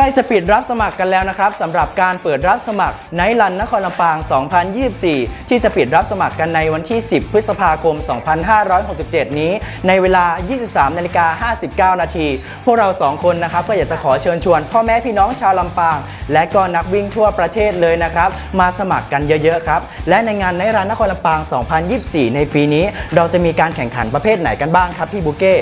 ล้จะปิดรับสมัครกันแล้วนะครับสำหรับการเปิดรับสมัครไนท์รันนครลำปาง 2024 ที่จะปิดรับสมัครกันในวันที่ 10 พฤษภาคม 2567 นี้ ในเวลา 23นาฬิกา59 นาที พวกเรา 2 คนนะครับก็อยากจะขอเชิญชวน พ่อแม่พี่น้องชาวลำปาง และก็นักวิ่งทั่วประเทศเลยนะครับ มาสมัครกันเยอะๆครับ และในงานไนท์รันนครลำปาง 2024 ในปีนี้ เราจะมีการแข่งขันประเภทไหนกันบ้างครับพี่บุเก้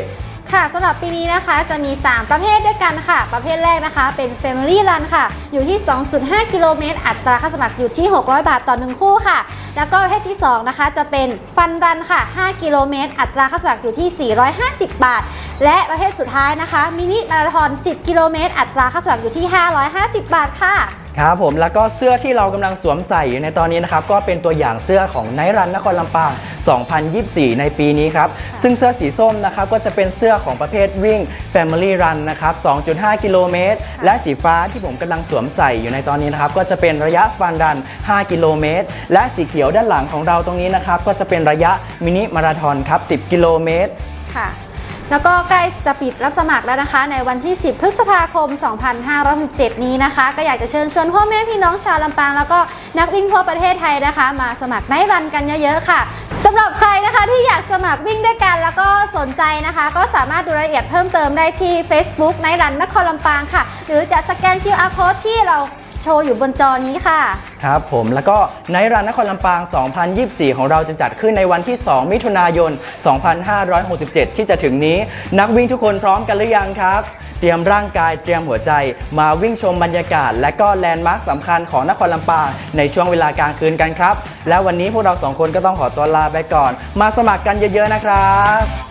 ค่ะสำหรับปีนี้นะคะจะมี 3 ประเภทด้วยกันค่ะ ประเภทแรกนะคะ เป็น Family Run ค่ะ อยู่ที่ 2.5 กิโลเมตร อัตราค่าสมัครอยู่ที่ 600 บาทต่อ 1 คู่ค่ะ แล้วก็ประเภทที่ 2 นะคะ จะเป็น Fun Run ค่ะ 5 กิโลเมตร อัตราค่าสมัครอยู่ที่ 450 บาท และประเภทสุดท้ายนะคะ มินิมาราธอน 10 กิโลเมตร อัตราค่าสมัครอยู่ที่ 550 บาทค่ะครับผมแล้วก็เสื้อที่เรากำลังสวมใส่อยู่ในตอนนี้นะครับก็เป็นตัวอย่างเสื้อของไนรันนครลำปาง2024 ในปีนี้ครับ ซึ่งเสื้อสีส้มนะครับก็จะเป็นเสื้อของประเภทวิ่ง Family Run นะครับ 2.5 กิโลเมตร และสีฟ้าที่ผมกำลังสวมใส่อยู่ในตอนนี้นะครับ ก็จะเป็นระยะฟันรัน 5 กิโลเมตร และสีเขียวด้านหลังของเราตรงนี้นะครับ ก็จะเป็นระยะมินิมาราธอนครับ 10 กิโลเมตร ค่ะ แล้วก็ใกล้จะปิดรับสมัครแล้วนะคะ ในวันที่ 10 พฤษภาคม 2567 นี้นะคะ ก็อยากจะเชิญชวนพ่อแม่พี่น้องชาวลำปางแล้วก็นักวิ่งทั่วประเทศไทยนะคะ มาสมัครไนท์รันกันเยอะๆค่ะสำหรับใครนะคะที่อยากสมัครวิ่งด้วยกันแล้วก็สนใจนะคะ ก็สามารถดูรายละเอียดเพิ่มเติมได้ที่ Facebook ไนท์รันนครลำปางค่ะ หรือจะสแกน QR code ที่เรา โชว์อยู่บนจอนี้ค่ะ ครับผมแล้วก็ไนรันนครลำปาง 2024 ของเราจะจัดขึ้นในวันที่ 2 มิถุนายน 2567 ที่จะถึงนี้ นักวิ่งทุกคนพร้อมกันหรือยังครับ เตรียมร่างกายเตรียมหัวใจ มาวิ่งชมบรรยากาศ และก็แลนด์มาร์คสำคัญของนครลำปางในช่วงเวลากลางคืนกันครับ และวันนี้พวกเราสองคนก็ต้องขอตัวลาไปก่อน มาสมัครกันเยอะๆนะครับ